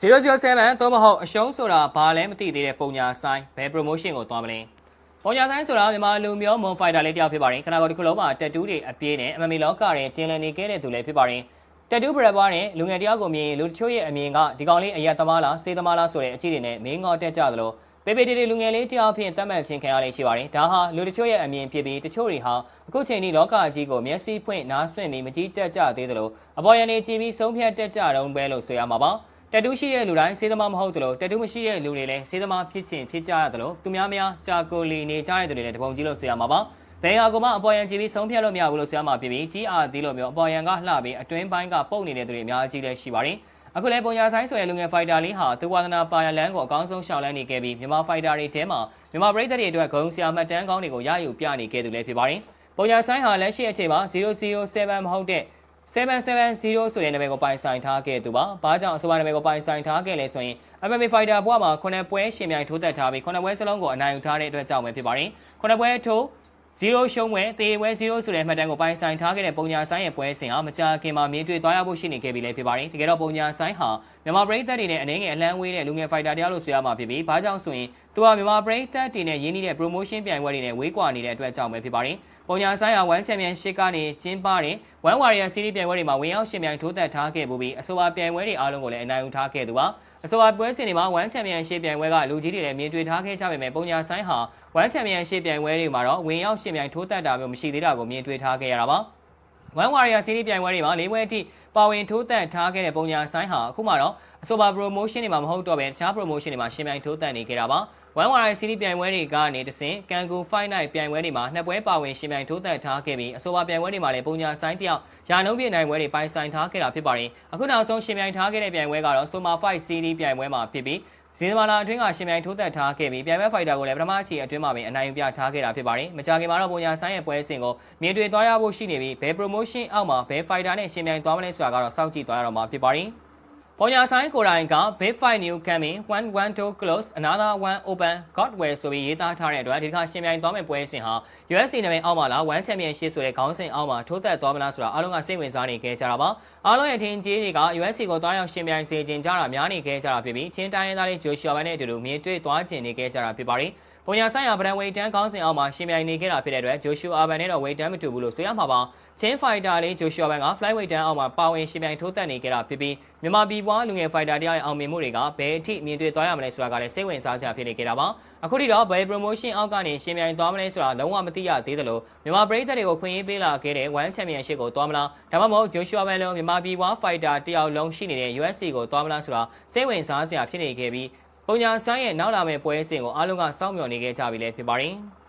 007သို့မဟုတ်အရှုံးဆိုတာဘာလဲမသိသေးတဲ့ပုံညာဆိုင်ဘယ် promotion ကိုသွားမလဲပုံညာဆိုင်ဆိုတာမြန်မာလူမျိုးမွန်ဖိုက်တာလေးတယောက်ဖြစ်ပါတယ်ခဏကောဒီခုလုံးမှာတက်တူးတွေအပြေးနဲ့အမမီလောကရဲ့ကျင်းလည်နေခဲ့တဲ့သူလည်းဖြစ်ပါတယ်တက်တူးဘရက်ဘာနဲ့လူငယ်တယောက်ကိုမြင်ရင်လူတချို့ရဲ့အမြင်ကဒီကောင်လေးအရက်သမားလားစေးသမားလားဆိုတဲ့အကြည့်တွေနဲ့မင်းငေါတက်ကြသလိုပေပေတေတေလူငယ်လေးတယောက်ဖြင့်တတ်မှတ်ခြင်းခံရလေးရှိပါတယ်ဒါဟာလူတချို့ရဲ့အမြင်ဖြစ်ပြီးတချို့တွေဟာအခုချိန်ထိလောကအကြီးကိုမျက်စိဖွင့်နားဆွင့်ပြီးမကြည့်တက်ကြသေးသလိုအပေါ်ရန်နေကြည့်ပြီးဆုံးဖြတ်တက်ကြတော့ပဲလို့ဆိုရမှာပါ တက်တူးရှိတဲ့လူတိုင်းစေးသမားမဟုတ်သလိုတက်တူးမရှိတဲ့လူတွေလည်းစေးသမားဖြစ်ချင်းဖြစ်ကြရတယ်လို့သူများများကြာကိုလီနေကြတဲ့သူတွေလည်းတပုံကြီးလို့ဆိုရမှာပါဘယ်ဟာကမှအပေါ်ယံကြည့်ပြီးဆုံးဖြတ်လို့မရဘူးလို့ဆိုရမှာဖြစ်ပြီးကြီးအားသေးလို့မျိုးအပေါ်ယံကလှပြီးအတွင်းပိုင်းကပုတ်နေတဲ့သူတွေအများကြီးလည်းရှိပါတယ်အခုလည်းပုံညာဆိုင်ဆိုတဲ့လူငယ်ဖိုက်တာလေးဟာသူဝါသနာပါရလန်းကိုအကောင်းဆုံးရှောင်လန်းနေခဲ့ပြီးမြန်မာဖိုက်တာတွေထဲမှာမြန်မာပရိသတ်တွေအတွက်ဂုဏ်ဆရာမှတ်တမ်းကောင်းတွေကိုရယူပြနေခဲ့သူလည်းဖြစ်ပါတယ်ပုံညာဆိုင်ဟာလက်ရှိအချိန်မှာ007မဟုတ်တဲ့ 770ဆိုတဲ့နာမည်ကိုပိုင်ဆိုင်ထားခဲ့သူပါ။ဘာကြောင့်အဆိုပါနာမည်ကိုပိုင်ဆိုင်ထားခဲ့လဲဆိုရင် MMA Fighter ဘဝမှာခုနှစ်ပွဲရှင်ပြိုင်ထိုးသက်ထားပြီးခုနှစ်ပွဲစလုံးကိုအနိုင်ယူထားတဲ့အတွက်ကြောင့်ပဲဖြစ်ပါတယ်။ခုနှစ်ပွဲထိုး 0ရှုံးပွဲတေပွဲ0ဆိုတဲ့မှတ်တမ်းကိုပိုင်ဆိုင်ထားခဲ့တဲ့ပုံညာဆိုင်ရဲ့ပွဲစဉ်ဟာမကြာခင်မှာမြင်တွေ့သွားရဖို့ရှိနေခဲ့ပြီလည်းဖြစ်ပါတယ်။တကယ်တော့ပုံညာဆိုင်ဟာမြန်မာပရိသတ်တွေနဲ့အနေငယ်အလန်းဝေးတဲ့လူငယ် fighter တရားလို့ဆိုရမှာဖြစ်ပြီးဘာကြောင့်ဆိုရင်သူဟာမြန်မာပရိသတ်တွေနဲ့ရင်းနှီးတဲ့ promotion ပြိုင်ပွဲတွေနဲ့ဝေးကွာနေတဲ့အတွက်ကြောင့်ပဲဖြစ်ပါတယ်။ပုံညာဆိုင်ဟာ1 championship ကနေကျင်းပတဲ့1 warrior series ပြိုင်ပွဲတွေမှာဝင်ရောက်ရှင်ပြိုင်ထိုးသက်ထားခဲ့ပြီးအဆိုပါပြိုင်ပွဲတွေအားလုံးကိုလည်းအနိုင်ယူထားခဲ့သူပါ။ အဆိုပါပွဲစဉ်တွေမှာ1 championship ပြိုင်ပွဲကလူကြီးတွေလည်းမြင်တွေ့ထားခဲ့ကြပေမဲ့ပုံညာဆိုင်ဟာ1 championship ပြိုင်ပွဲတွေမှာတော့ဝင်ရောက်ရှင်ပြိုင်ထိုးသက်တာမျိုးမရှိသေးတာကိုမြင်တွေ့ထားခဲ့ရတာပါ။ One Warrior Series ပြိုင်ပွဲတွေမှာ၄ပွဲအထိပါဝင်ထိုးသက်ထားခဲ့တဲ့ပုံညာဆိုင်ဟာအခုမှတော့အဆိုပါ promotion တွေမှာမဟုတ်တော့ဘဲတခြား promotion တွေမှာရှင်ပြိုင်ထိုးသက်နေခဲ့တာပါ One Warrior Series ပြိုင်ပွဲတွေကနေတဆင့် Kangu Fight Night ပြိုင်ပွဲတွေမှာနှစ်ပွဲပါဝင်ရှင်ပြိုင်ထိုးသက်ထားခဲ့ပြီးအဆိုပါပြိုင်ပွဲတွေမှာလည်းပုံညာဆိုင်တယောက်ရာနှုန်းပြနိုင်ပွဲတွေပိုင်ဆိုင်ထားခဲ့တာဖြစ်ပါတယ်အခုနောက်ဆုံးရှင်ပြိုင်ထားခဲ့တဲ့ပြိုင်ပွဲကတော့ Soma Fight Series ပြိုင်ပွဲမှာဖြစ်ပြီးဇင်မာလာအတွင်းကရှင်ပြိုင်ထိုးသက်ထားခဲ့ပြီးပြိုင်ပွဲဖိုက်တာကိုလည်းပထမအချီအတွင်းမှာပင်အနိုင်ယူပြထားခဲ့တာဖြစ်ပါတယ်။မကြာခင်မှာတော့ပုံညာဆိုင်ရဲ့ပွဲစဉ်ကိုမြင်တွေ့သွားရဖို့ရှိနေပြီးဘယ် promotion အောက်မှာဘယ် fighter နဲ့ရှင်ပြိုင်သွားမလဲဆိုတာကတော့စောင့်ကြည့်သွားရတော့မှာဖြစ်ပါတယ်။ ပုံညာဆိုင်ကိုယ်တိုင်က Big Fight New Coming 112 Close Another One Open Godwell ဆိုပြီးရေးသားထားတဲ့အတွက်ဒီတစ်ခါရှင်ပြိုင်သွားမယ့်ပွဲစဉ်ဟာ UFC နာမည်အောက်မှာလား One Championship ဆိုတဲ့ခေါင်းစဉ်အောက်မှာထိုးသက်သွားမလားဆိုတာအားလုံးကစိတ်ဝင်စားနေခဲ့ကြတာပါအားလုံးရဲ့ထင်ကြီးတွေက UFC ကိုတွားရောက်ရှင်ပြိုင်စေခြင်းကြတာများနေခဲ့ကြတာဖြစ်ပြီးချင်းတိုင်းရင်းသားတွေဂျိုရှူအာဘန်နဲ့အတူတူမြင်တွေ့သွားခြင်းနေခဲ့ကြတာဖြစ်ပါတယ် ပုံညာဆိုင်ရာဗရန်ဝေတန်းကောင်းစဉ်အောက်မှာရှင်ပြိုင်နေခဲ့တာဖြစ်တဲ့အတွက်ဂျိုရှူအာဘန်နဲ့တော့ဝေတန်းမတူဘူးလို့ဆိုရမှာပါချင်းဖိုက်တာလေးဂျိုရှူအာဘန်က flyweight တန်းအောက်မှာပါဝင်ရှင်ပြိုင်ထိုးသက်နေခဲ့တာဖြစ်ပြီးမြန်မာပြည်ပွားလူငယ်ဖိုက်တာတရားရဲ့အောင်မြင်မှုတွေကဘယ်အထိမြင်တွေ့သွားရမလဲဆိုတာကလည်းစိတ်ဝင်စားစရာဖြစ်နေခဲ့တာပါအခုထိတော့ဘယ် promotion အောက်ကနေရှင်ပြိုင်သွားမလဲဆိုတာလုံးဝမသိရသေးသလိုမြန်မာပရိသတ်တွေကိုခွင့်ရေးပေးလာခဲ့တဲ့ One Championship ကိုသွားမလားဒါမှမဟုတ်ဂျိုရှူအာဘန်လိုမြန်မာပြည်ပွားဖိုက်တာတယောက်လုံးရှိနေတဲ့ UFC ကိုသွားမလားဆိုတာစိတ်ဝင်စားစရာဖြစ်နေခဲ့ပြီး ပုံညာဆိုင်ရဲ့နောက်လာမယ့်ပွဲစဉ်ကိုအားလုံးကစောင့်မျှော်နေခဲ့ကြပြီလည်းဖြစ်ပါတယ်။